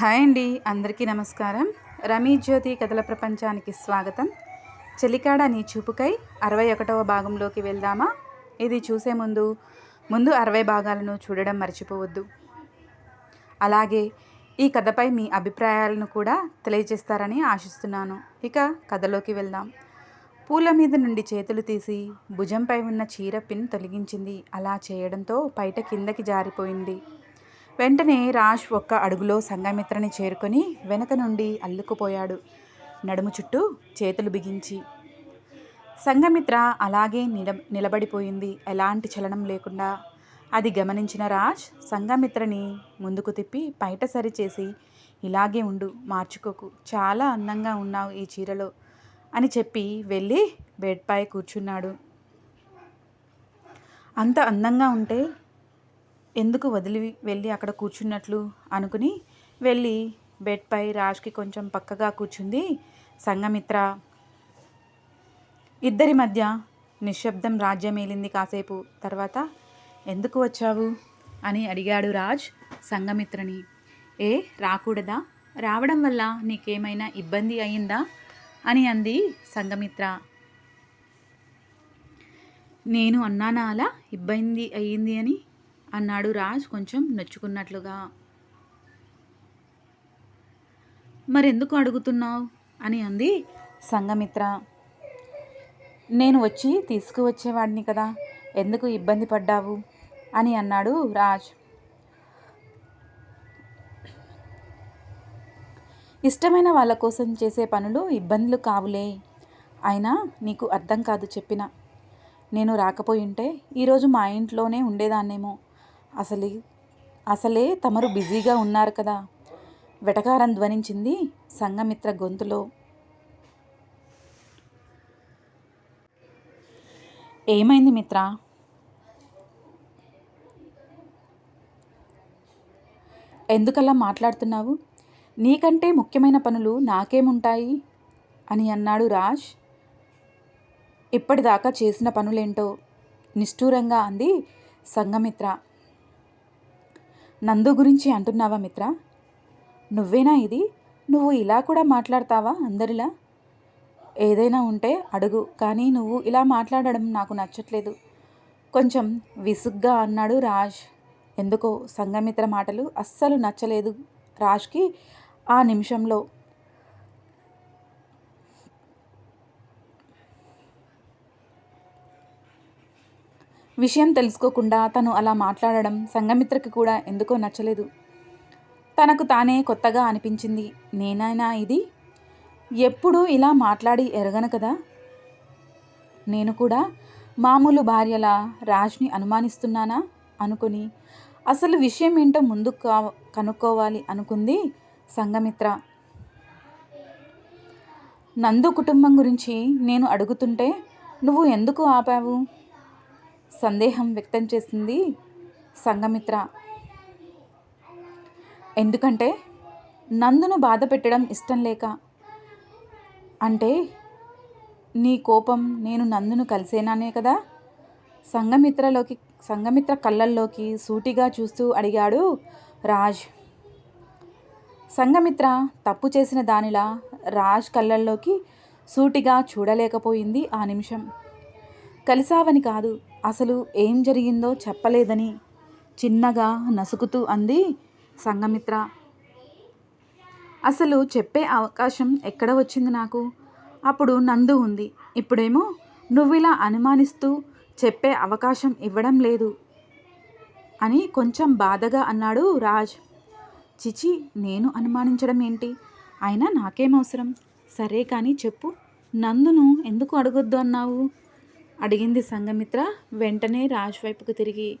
Hi అండి అందరికీ నమస్కారం. రమీ జ్యోతి కథల ప్రపంచానికి స్వాగతం. చెలికాడ నీ చూపుకై అరవై ఒకటవ భాగంలోకి వెళ్దామా? ఇది చూసే ముందు ముందు అరవై భాగాలను చూడడం మర్చిపోవద్దు. అలాగే ఈ కథపై మీ అభిప్రాయాలను కూడా తెలియజేస్తారని ఆశిస్తున్నాను. ఇక కథలోకి వెళ్దాం. పూల మీద నుండి చేతులు తీసి భుజంపై ఉన్న చీర పిన్ తొలగించింది. అలా చేయడంతో పైట కిందకి జారిపోయింది. వెంటనే రాజ్ ఒక్క అడుగులో సంఘమిత్రని చేరుకొని వెనక నుండి అల్లుకుపోయాడు. నడుము చుట్టూ చేతులు బిగించి. సంఘమిత్ర అలాగే నిల నిలబడిపోయింది. ఎలాంటి చలనం లేకుండా. అది గమనించిన రాజ్ సంఘమిత్రని ముందుకు తిప్పి పైట సరిచేసి ఇలాగే ఉండు మార్చుకోకు. చాలా అందంగా ఉన్నావు ఈ చీరలో అని చెప్పి వెళ్ళి బెడ్పై కూర్చున్నాడు. అంత అందంగా ఉంటే ఎందుకు వదిలి వెళ్ళి అక్కడ కూర్చున్నట్లు అనుకుని వెళ్ళి బెడ్పై రాజ్కి కొంచెం పక్కగా కూర్చుంది సంగమిత్ర ఇద్దరి మధ్య నిశ్శబ్దం రాజ్యమేలింది కాసేపు. తర్వాత ఎందుకు వచ్చావు? అని అడిగాడు రాజ్ సంఘమిత్రని. ఏ రాకూడదా? రావడం వల్ల నీకేమైనా ఇబ్బంది అయిందా? అని అంది సంఘమిత్ర. నేను అన్నానా అలా? ఇబ్బంది అయ్యింది అని అన్నాడు రాజ్ కొంచెం నొచ్చుకున్నట్లుగా. మరెందుకు అడుగుతున్నావు? అని అంది సంగమిత్ర నేను వచ్చి తీసుకువచ్చేవాడిని కదా ఎందుకు ఇబ్బంది పడ్డావు? అని అన్నాడు రాజ్. ఇష్టమైన వాళ్ళ కోసం చేసే పనులు ఇబ్బందులు కావులే. అయినా నీకు అర్థం కాదు చెప్పిన. నేను రాకపోయింటే ఈరోజు మా ఇంట్లోనే ఉండేదాన్నేమో. అసలే అసలే తమరు బిజీగా ఉన్నారు కదా. వెటకారం ధ్వనించింది సంఘమిత్ర గొంతులో. ఏమైంది మిత్ర? ఎందుకలా మాట్లాడుతున్నావు? నీకంటే ముఖ్యమైన పనులు నాకేముంటాయి? అని అన్నాడు రాజ్. ఇప్పటిదాకా చేసిన పనులేంటో? నిష్ఠూరంగా అంది సంఘమిత్ర. నందు గురించి అంటున్నావా మిత్ర? నువ్వేనా ఇది? నువ్వు ఇలా కూడా మాట్లాడతావా అందరిలా? ఏదైనా ఉంటే అడుగు కానీ నువ్వు ఇలా మాట్లాడడం నాకు నచ్చట్లేదు. కొంచెం విసుగ్గా అన్నాడు రాజ్. ఎందుకో సంగమిత్ర మాటలు అస్సలు నచ్చలేదు రాజ్కి. ఆ నిమిషంలో విషయం తెలుసుకోకుండా తను అలా మాట్లాడడం సంఘమిత్రకి కూడా ఎందుకో నచ్చలేదు. తనకు తానే కొత్తగా అనిపించింది. నేనైనా ఇది? ఎప్పుడూ ఇలా మాట్లాడి ఎరగను కదా? నేను కూడా మామూలు భార్యల రాజ్ని అనుమానిస్తున్నానా? అనుకుని అసలు విషయం ఏంటో ముందు కా కనుక్కోవాలి అనుకుంది సంఘమిత్ర. నందు కుటుంబం గురించి నేను అడుగుతుంటే నువ్వు ఎందుకు ఆపావు? సందేహం వ్యక్తం చేసింది సంఘమిత్ర. ఎందుకంటే నందును బాధ పెట్టడం ఇష్టం లేక. అంటే నీ కోపం నేను నందును కలిసేనానే కదా? సంఘమిత్రలోకి సంఘమిత్ర కళ్ళల్లోకి సూటిగా చూస్తూ అడిగాడు రాజ్. సంఘమిత్ర తప్పు చేసిన దానిలా రాజ్ కళ్ళల్లోకి సూటిగా చూడలేకపోయింది ఆ నిమిషం. కలిసావని కాదు. అసలు ఏం జరిగిందో చెప్పలేదని చిన్నగా నసుకుతూ అంది సంగమిత్ర అసలు చెప్పే అవకాశం ఎక్కడ వచ్చింది నాకు? అప్పుడు నందు ఉంది. ఇప్పుడేమో నువ్వు ఇలా అనుమానిస్తూ చెప్పే అవకాశం ఇవ్వడం లేదు అని కొంచెం బాధగా అన్నాడు రాజ్. చిచి నేను అనుమానించడం ఏంటి? అయినా నాకేం అవసరం? సరే కానీ చెప్పు. నందును ఎందుకు అడగొద్దు అన్నావు? అడిగింది సంగమిత్ర వెంటనే రాజ్ వైపుకు తిరిగి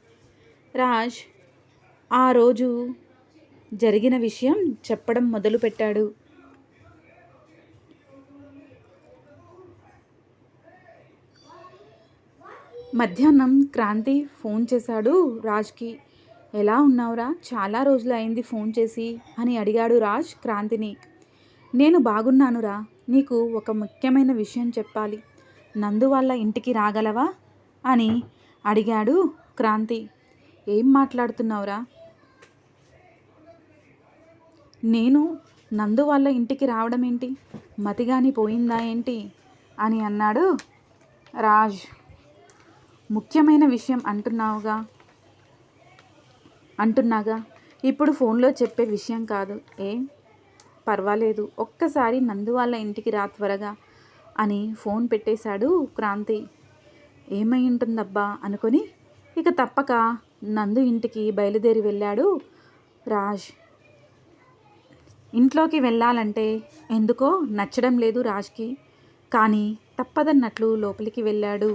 రాజ్ ఆ రోజు జరిగిన విషయం చెప్పడం మొదలుపెట్టాడు మధ్యాహ్నం క్రాంతి ఫోన్ చేశాడు రాజ్కి. ఎలా ఉన్నావురా? చాలా రోజులు అయింది ఫోన్ చేసి అని అడిగాడు రాజ్ క్రాంతిని. నేను బాగున్నానురా. నీకు ఒక ముఖ్యమైన విషయం చెప్పాలి. నందు వాళ్ళ ఇంటికి రాగలవా? అని అడిగాడు క్రాంతి. ఏం మాట్లాడుతున్నావురా? నేను నందు వాళ్ళ ఇంటికి రావడం ఏంటి మతిగాని పోయిందా ఏంటి? అని అన్నాడు రాజ్. ముఖ్యమైన విషయం అంటున్నావుగా? అంటున్నాగా? ఇప్పుడు ఫోన్లో చెప్పే విషయం కాదు. ఏం? పర్వాలేదు. ఒక్కసారి నందు వాళ్ళ ఇంటికి రా త్వరగా. అని ఫోన్ పెట్టేశాడు క్రాంతి. ఏమై ఉంటుందబ్బా అనుకొని ఇక తప్పక నందు ఇంటికి బయలుదేరి వెళ్ళాడు రాజ్. ఇంట్లోకి వెళ్ళాలంటే ఎందుకో నచ్చడం లేదు రాజ్కి కానీ తప్పదన్నట్లు లోపలికి వెళ్ళాడు.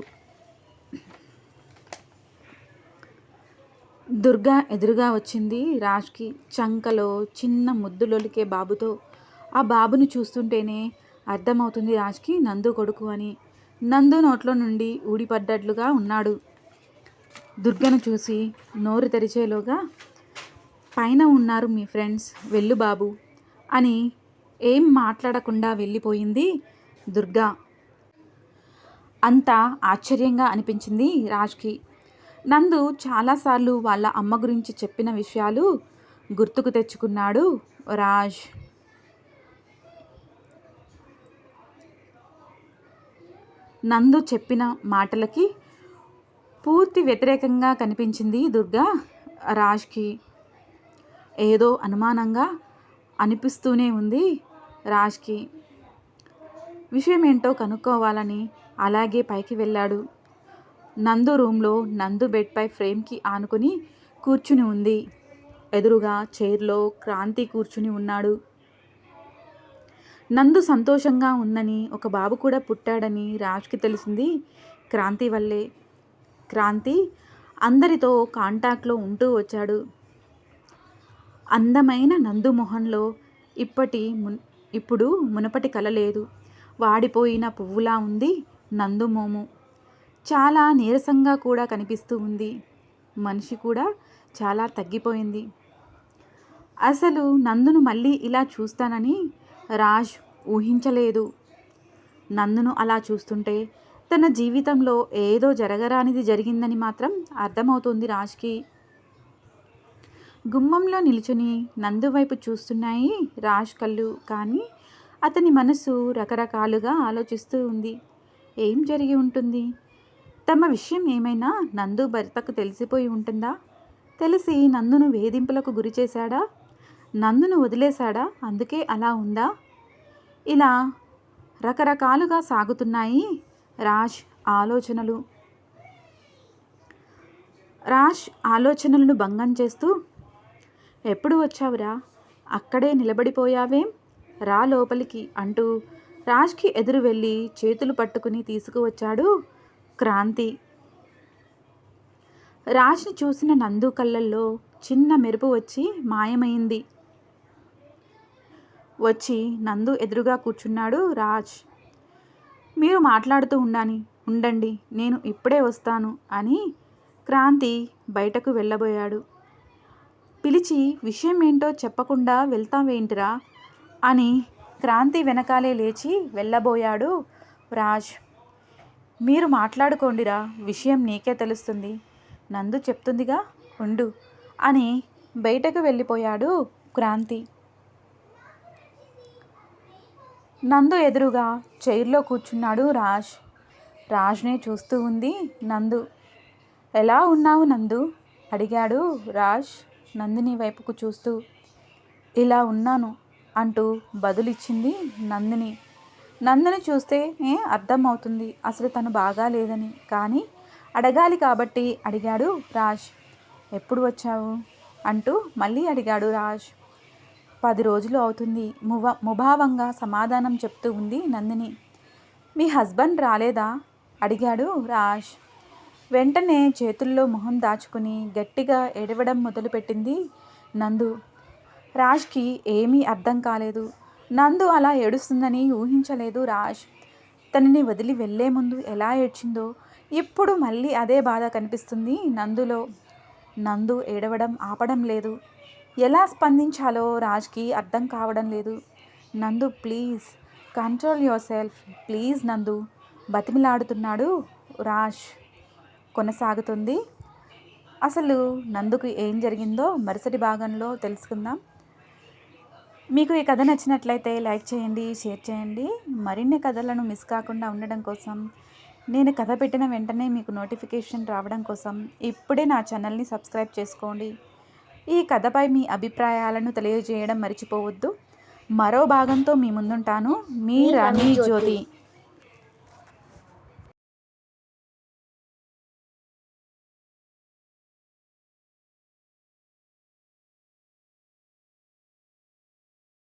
దుర్గా ఎదురుగా వచ్చింది రాజ్కి. చంకలో చిన్న ముద్దులొలికే బాబుతో ఆ బాబును చూస్తుంటేనే అర్థమవుతుంది రాజ్కి నందు కొడుకు అని. నందు నోట్లో నుండి ఊడిపడ్డట్లుగా ఉన్నాడు. దుర్గను చూసి నోరు తెరిచేలోగా పైన ఉన్నారు మీ ఫ్రెండ్స్ వెళ్ళు బాబు అని ఏం మాట్లాడకుండా వెళ్ళిపోయింది దుర్గా. అంతా ఆశ్చర్యంగా అనిపించింది రాజ్కి. నందు చాలాసార్లు వాళ్ళ అమ్మ గురించి చెప్పిన విషయాలు గుర్తుకు తెచ్చుకున్నాడు రాజ్. నందు చెప్పిన మాటలకి పూర్తి వ్యతిరేకంగా కనిపించింది దుర్గా. రాజ్కి ఏదో అనుమానంగా అనిపిస్తూనే ఉంది రాజ్కి. విషయం ఏంటో కనుక్కోవాలని అలాగే పైకి వెళ్ళాడు. నందు రూమ్లో నందు బెడ్పై ఫ్రేమ్కి ఆనుకుని కూర్చుని ఉంది. ఎదురుగా చైర్లో క్రాంతి కూర్చుని ఉన్నాడు. నందు సంతోషంగా ఉందని ఒక బాబు కూడా పుట్టాడని రాజ్కి తెలిసింది క్రాంతి వల్లే. క్రాంతి అందరితో కాంటాక్ట్లో ఉంటూ వచ్చాడు. అందమైన నందు మొహంలో ఇప్పటి మున్ ఇప్పుడు మునపటి కల లేదు. వాడిపోయిన పువ్వులా ఉంది నందు మోము. చాలా నీరసంగా కూడా కనిపిస్తూ ఉంది. మనిషి కూడా చాలా తగ్గిపోయింది. అసలు నందును మళ్ళీ ఇలా చూస్తానని రాజ్ ఊహించలేదు. నందును అలా చూస్తుంటే తన జీవితంలో ఏదో జరగరానిది జరిగిందని మాత్రం అర్థమవుతుంది రాజ్కి. గుమ్మంలో నిలుచుని నందు వైపు చూస్తున్నాయి రాజ్ కళ్ళు కానీ అతని మనసు రకరకాలుగా ఆలోచిస్తూ ఉంది. ఏం జరిగి ఉంటుంది? తమ విషయం ఏమైనా నందు భర్తకు తెలిసిపోయి ఉంటుందా? తెలిసి నందును వేధింపులకు గురి చేశాడా? నందును వదిలేశాడా? అందుకే అలా ఉందా? ఇలా రకరకాలుగా సాగుతున్నాయి రాజ్ ఆలోచనలు. రాజ్ ఆలోచనలను భంగం చేస్తూ ఎప్పుడు వచ్చావురా? అక్కడే నిలబడిపోయావేం? రా లోపలికి అంటూ రాజ్కి ఎదురు వెళ్ళి చేతులు పట్టుకుని తీసుకువచ్చాడు క్రాంతి. రాజ్ని చూసిన నందు కళ్ళల్లో చిన్న మెరుపు వచ్చి మాయమైంది. వచ్చి నందు ఎదురుగా కూర్చున్నాడు రాజ్. మీరు మాట్లాడుతూ ఉండని ఉండండి నేను ఇప్పుడే వస్తాను అని క్రాంతి బయటకు వెళ్ళబోయాడు. పిలిచి విషయం ఏంటో చెప్పకుండా వెళ్తావేంటిరా అని క్రాంతి వెనకాలే లేచి వెళ్ళబోయాడు రాజ్. మీరు మాట్లాడుకోండిరా విషయం నీకే తెలుస్తుంది నందు చెప్తుందిగా ఉండు అని బయటకు వెళ్ళిపోయాడు క్రాంతి. నందు ఎదురుగా చైర్లో కూర్చున్నాడు రాజ్. రాజ్నే చూస్తూ ఉంది నందు. ఎలా ఉన్నావు నందు? అడిగాడు రాజ్ నందిని వైపుకు చూస్తూ. ఇలా ఉన్నాను అంటూ బదులిచ్చింది నందిని. నందిని చూస్తే ఏ అర్థమవుతుంది. అసలు తను బాగా లేదని. కానీ అడగాలి కాబట్టి అడిగాడు రాజ్. ఎప్పుడు వచ్చావు? అంటూ మళ్ళీ అడిగాడు రాజ్. పది రోజులు అవుతుంది. మువ ముభావంగా సమాధానం చెప్తూ ఉంది నందిని. మీ హస్బెండ్ రాలేదా? అడిగాడు రాజ్. వెంటనే చేతుల్లో మొహం దాచుకుని గట్టిగా ఎడవడం మొదలుపెట్టింది నందు. రాజ్కి ఏమీ అర్థం కాలేదు. నందు అలా ఏడుస్తుందని ఊహించలేదు రాజ్. తనని వదిలి వెళ్ళే ముందు ఎలా ఏడ్చిందో ఇప్పుడు మళ్ళీ అదే బాధ కనిపిస్తుంది నందులో. నందు ఏడవడం ఆపడం లేదు. ఎలా స్పందించాలో రాజ్కి అర్థం కావడం లేదు. Nandu please control yourself please Nandu బతిమిలాడుతున్నాడు Raj. కొనసాగుతుంది. అసలు నందుకు ఏం జరిగిందో మరుసటి భాగంలో తెలుసుకుందాం. మీకు ఈ కథ నచ్చినట్లయితే లైక్ చేయండి షేర్ చేయండి. మరిన్ని కథలను మిస్ కాకుండా ఉండడం కోసం నేను కథ పెట్టిన వెంటనే మీకు నోటిఫికేషన్ రావడం కోసం ఇప్పుడే నా ఛానల్ని సబ్స్క్రైబ్ చేసుకోండి. ఈ కథపై మీ అభిప్రాయాలను తెలియజేయడం మరిచిపోవద్దు. మరో భాగంతో మీ ముందుంటాను. మీ రమీ జ్యోతి.